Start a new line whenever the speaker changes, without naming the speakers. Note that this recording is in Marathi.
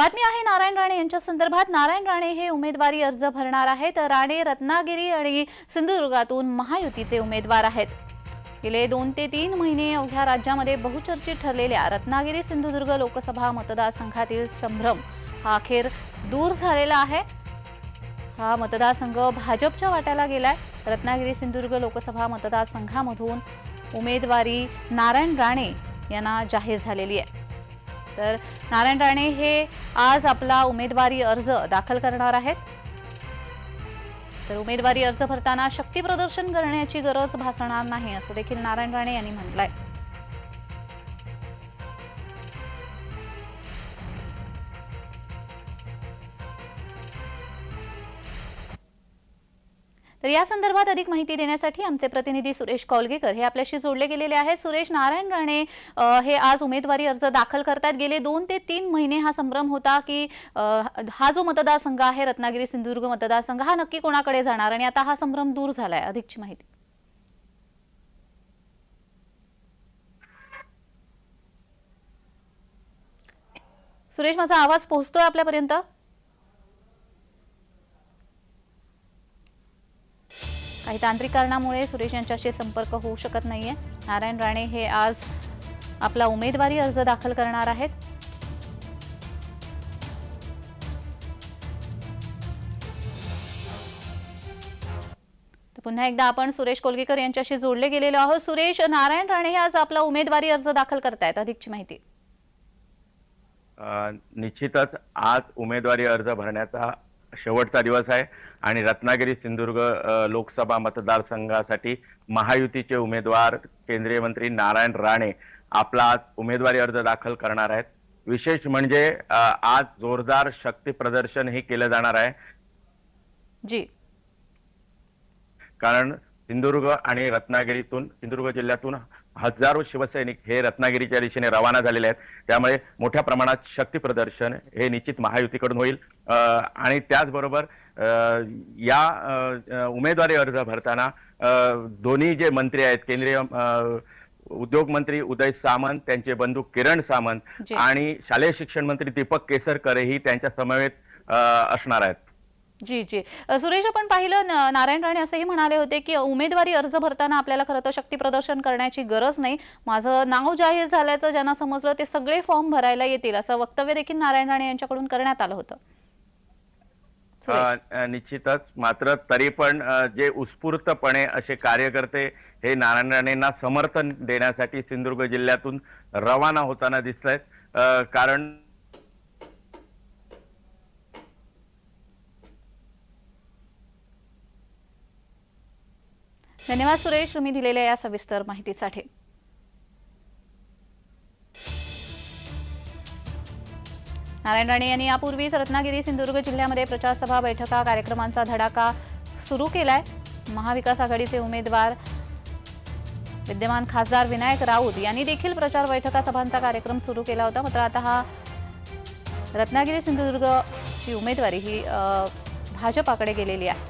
बातमी आहे नारायण राणे यांच्या संदर्भात. नारायण राणे हे उमेदवारी अर्ज भरणार आहेत. राणे रत्नागिरी आणि सिंधुदुर्गातून महायुतीचे उमेदवार आहेत. गेले दोन ते तीन महिने अवघ्या राज्यामध्ये बहुचर्चित ठरलेल्या रत्नागिरी सिंधुदुर्ग लोकसभा मतदारसंघातील संभ्रम हा अखेर दूर झालेला आहे. हा मतदारसंघ भाजपच्या वाट्याला गेलाय. रत्नागिरी सिंधुदुर्ग लोकसभा मतदारसंघामधून उमेदवारी नारायण राणे यांना जाहीर झालेली आहे. तर नारायण राणे हे आज आपला उमेदवारी अर्ज दाखल करणार आहेत. तर उमेदवारी अर्ज भरताना शक्ती प्रदर्शन करण्याची गरज भासणार नाही असं देखील नारायण राणे यांनी म्हटलंय. तर या संदर्भात अधिक माहिती देण्यासाठी आमचे प्रतिनिधी सुरेश कौलगेकर हे आपल्याशी जोडले गेलेले आहेत. सुरेश नारायण राणे हे आज उमेदवारी अर्ज दाखल करतात. गेले दोन ते तीन महिने हा संभ्रम होता की हा जो मतदारसंघ आहे रत्नागिरी सिंधुदुर्ग मतदारसंघ हा नक्की कोणाकडे जाणार? आणि आता हा संभ्रम दूर झालाय अधिकची माहिती. सुरेश माझा आवाज पोहोचतोय आपल्यापर्यंत? काही तांत्रिक कारणामुळे सुरेश यांच्याशी संपर्क होऊ शकत नाहीये. नारायण राणे हे आज आपला उमेदवारी अर्ज दाखल करणार आहेत. पुन्हा एकदा आपण सुरेश कोलगेकर यांच्याशी जोडले गेलेलो आहोत. सुरेश नारायण राणे हे आज आपला उमेदवारी अर्ज दाखल करतायत. अधिकची माहिती.
निश्चितच आज उमेदवारी अर्ज भरण्याचा शेवटचा दिवस आहे. आणि रत्नागिरी सिंधुदुर्ग लोकसभा मतदारसंघासाठी महायुतीचे उमेदवार केंद्रीय मंत्री नारायण राणे आपला आज उमेदवारी अर्ज दाखल करणार आहेत. विशेष म्हणजे आज जोरदार शक्ती प्रदर्शन हे केलं जाणार आहे.
जी.
कारण सिंधुदुर्ग आणि रत्नागिरीतून सिंधुदुर्ग जिल्ह्यातून हजारो शिवसैनिक हे रत्नागिरीच्या दिशेने रवाना झालेले आहेत. त्यामुळे मोठ्या प्रमाणात शक्ती प्रदर्शन हे निश्चित महायुतीकडून होईल. आणि त्याचबरोबर या उमेदवारी अर्ज भरताना दोन्ही जे मंत्री आहेत केंद्रीय उद्योग मंत्री उदय सामंत त्यांचे बंधू किरण सामंत. आणि शालेय शिक्षण मंत्री दीपक केसरकरही त्यांच्या समवेत असणार आहेत.
जी जी. सुरेश आपण पाहिलं नारायण राणे असंही म्हणाले होते की उमेदवारी अर्ज भरताना आपल्याला खरं तर शक्ती प्रदर्शन करण्याची गरज नाही. माझं नाव जाहीर झाल्याचं ज्यांना समजलं ते सगळे फॉर्म भरायला येतील असं वक्तव्य देखील नारायण राणे यांच्याकडून करण्यात आलं होतं.
निश्चितच. मात्र तरी पण जे उत्स्फूर्तपणे असे कार्यकर्ते हे नारायण राणेंना समर्थन देण्यासाठी सिंधुदुर्ग जिल्ह्यातून रवाना होताना दिसत आहेत कारण
धन्यवाद सुरेश तुम्ही दिलेल्या या सविस्तर माहितीसाठी. नारायण राणे यांनी यापूर्वीच रत्नागिरी सिंधुदुर्ग जिल्ह्यामध्ये प्रचारसभा बैठका कार्यक्रमांचा धडाका सुरू केलाय. महाविकास आघाडीचे उमेदवार विद्यमान खासदार विनायक राऊत यांनी देखील प्रचार बैठका सभांचा कार्यक्रम सुरू केला होता. मात्र आता हा रत्नागिरी सिंधुदुर्गची उमेदवारी ही भाजपाकडे गेलेली आहे.